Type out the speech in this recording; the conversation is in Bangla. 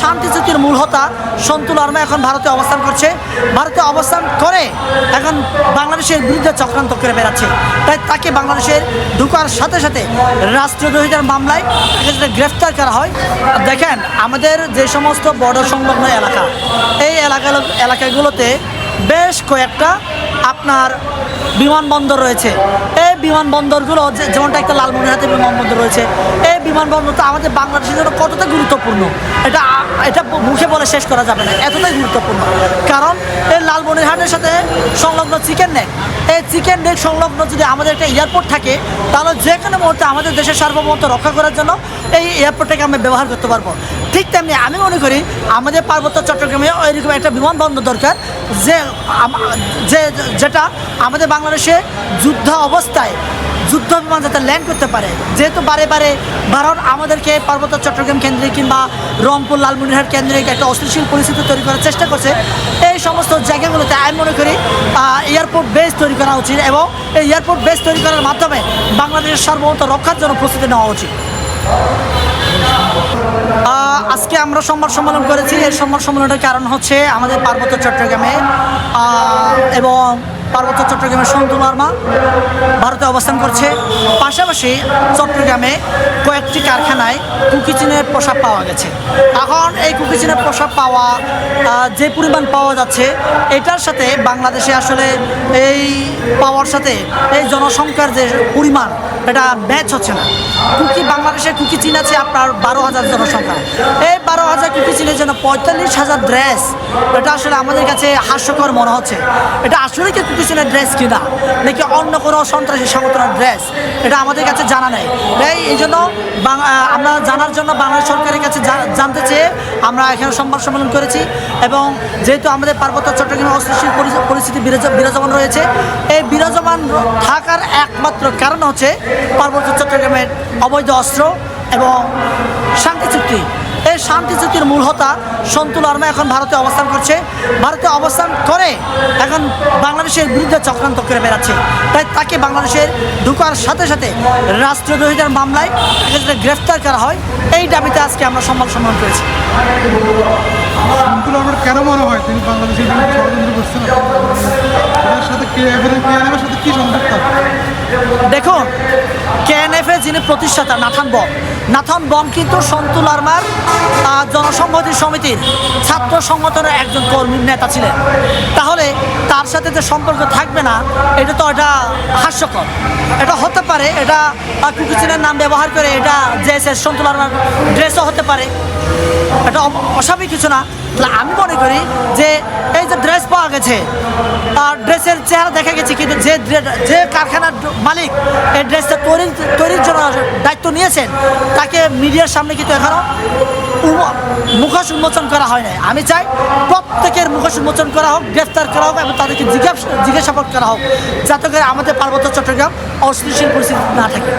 শান্তি চুক্তির মূল হতা সন্তুল আর্মা এখন ভারতে অবস্থান করছে। ভারতে অবস্থান করে এখন বাংলাদেশের বিরুদ্ধে চক্রান্ত করে বেড়াচ্ছে। তাই তাকে বাংলাদেশের ঢুকার সাথে সাথে রাষ্ট্রদ্রোহিতার মামলায় তাকে যদি গ্রেফতার করা হয় দেখেন, আমাদের যে সমস্ত বর্ডার সংলগ্ন এলাকা, এই এলাকা এলাকাগুলোতে বেশ কয়েকটা আপনার বিমানবন্দর রয়েছে। এই বিমানবন্দরগুলো যেমনটা একটা লালমনিরহাটে বিমানবন্দর রয়েছে, এই বিমানবন্দরটা আমাদের বাংলাদেশের জন্য কতটা গুরুত্বপূর্ণ? এটা এটা মুখে বলে শেষ করা যাবে না, এতটাই গুরুত্বপূর্ণ। কারণ এই লালমনিরহাটের সাথে সংলগ্ন চিকেন নেক, এই চিকেন নেক সংলগ্ন যদি আমাদের একটা এয়ারপোর্ট থাকে, তাহলে যে কোনো মুহূর্তে আমাদের দেশের সার্বভৌমত্ব রক্ষা করার জন্য এই এয়ারপোর্টটাকে আমরা ব্যবহার করতে পারব। ঠিক তেমনি আমি মনে করি আমাদের পার্বত্য চট্টগ্রামে এরকম একটা বিমানবন্দর দরকার, যে যে যেটা আমাদের বাংলাদেশে যুদ্ধ অবস্থায়, যুদ্ধ বিমান যাতে ল্যান্ড করতে পারে। যেহেতু বারে বারে ভারত আমাদেরকে পার্বত্য চট্টগ্রাম কেন্দ্রে কিংবা রংপুর, লালমনিরহাট কেন্দ্রিক একটা অস্থিতিশীল পরিস্থিতি তৈরি করার চেষ্টা করছে। এই সমস্ত জায়গাগুলোতে আমি মনে করি এয়ারপোর্ট বেস তৈরি করা উচিত এবং এই এয়ারপোর্ট বেস তৈরি করার মাধ্যমে বাংলাদেশের সার্বভৌমত্ব রক্ষার জন্য প্রস্তুতি নেওয়া উচিত। আজকে আমরা সংবাদ সম্মেলন করেছি। এই সংবাদ সম্মেলনের কারণ হচ্ছে আমাদের পার্বত্য চট্টগ্রামে এবং পার্বত্য চট্টগ্রামের সন্তু বর্মা ভারতে অবস্থান করছে। পাশাপাশি চট্টগ্রামে কয়েকটি কারখানায় কুকিচিনের পোশাক পাওয়া গেছে। এখন এই কুকিচিনের পোশাক পাওয়া যে পরিমাণ পাওয়া যাচ্ছে, এটার সাথে বাংলাদেশে আসলে এই পাওয়ার সাথে এই জনসংখ্যার যে পরিমাণ এটা ম্যাচ হচ্ছে না। কুকি বাংলাদেশের কুকি চীন আছে আপনার বারো হাজার জনসংখ্যা। এই বারো হাজার কুকি চীনের জন্য পঁয়তাল্লিশ হাজার ড্রেস। এটা আসলে আমাদের কাছে হাস্যকর মনে হচ্ছে। এটা আসলে কি কুকি চীনের ড্রেস কিনা? নাকি অন্য কোনো সন্ত্রাসী সংগঠনের ড্রেস? এটা আমাদের কাছে জানা নেই। তাই এই জন্য আমরা জানার জন্য বাংলাদেশ সরকারের কাছে জানতে চেয়ে আমরা এখানে সংবাদ সম্মেলন করেছি এবং যেহেতু আমাদের পার্বত্য চট্টগ্রামে অস্থিতিশীল পরিস্থিতি বিরাজ- বিরাজমান রয়েছে, এই বিরাজমান থাকার একমাত্র কারণ হচ্ছে পার্বত্য চট্টগ্রামের অবৈধ অস্ত্র এবং শান্তি চুক্তি। এই শান্তি চুক্তির মূল হতা সন্তুল আর্মা এখন ভারতে অবস্থান করছে। ভারতে অবস্থান করে এখন বাংলাদেশের বিরুদ্ধে চক্রান্ত করে বেড়াচ্ছে। তাই তাকে বাংলাদেশের ঢুকার সাথে সাথে রাষ্ট্রদ্রোহিতার মামলায় তাকে যদি গ্রেফতার করা হয়, এই দাবিতে আজকে আমরা সম্মান সম্মান করেছি। কেন মনে হয়? তিনি বাংলাদেশের দেখুন কেএনএফ এর যিনি প্রতিষ্ঠাতা নাথান বম। নাথান বম কিন্তু সন্তুল আর্মার আহ, জনসংহতি সমিতির ছাত্র সংগঠনের একজন কর্মী নেতা ছিলেন। তাহলে তার সাথে যে সম্পর্ক থাকবে না এটা তো এটা হাস্যকর। এটা হতে পারে এটা কুকিচিনের নাম ব্যবহার করে এটা যে সন্তুল আর্মার ড্রেসও হতে পারে। এটা অস্বাভাবিক কিছু না। আমি মনে করি যে এই যে ড্রেস পাওয়া গেছে, আর ড্রেসের চেহারা দেখা গেছে, কিন্তু যে যে কারখানার মালিক এই ড্রেসটা তৈরি তৈরির জন্য দায়িত্ব নিয়েছেন, তাকে মিডিয়ার সামনে কিন্তু এখনও মুখোশ উন্মোচন করা হয় নাই। আমি চাই প্রত্যেকের মুখোশ উন্মোচন করা হোক, গ্রেফতার করা হোক, এবং তাদেরকে জিজ্ঞাসা জিজ্ঞাসাবাদ করা হোক, যাতে করে আমাদের পার্বত্য চট্টগ্রাম অস্থিতিশীল পরিস্থিতি না থাকে।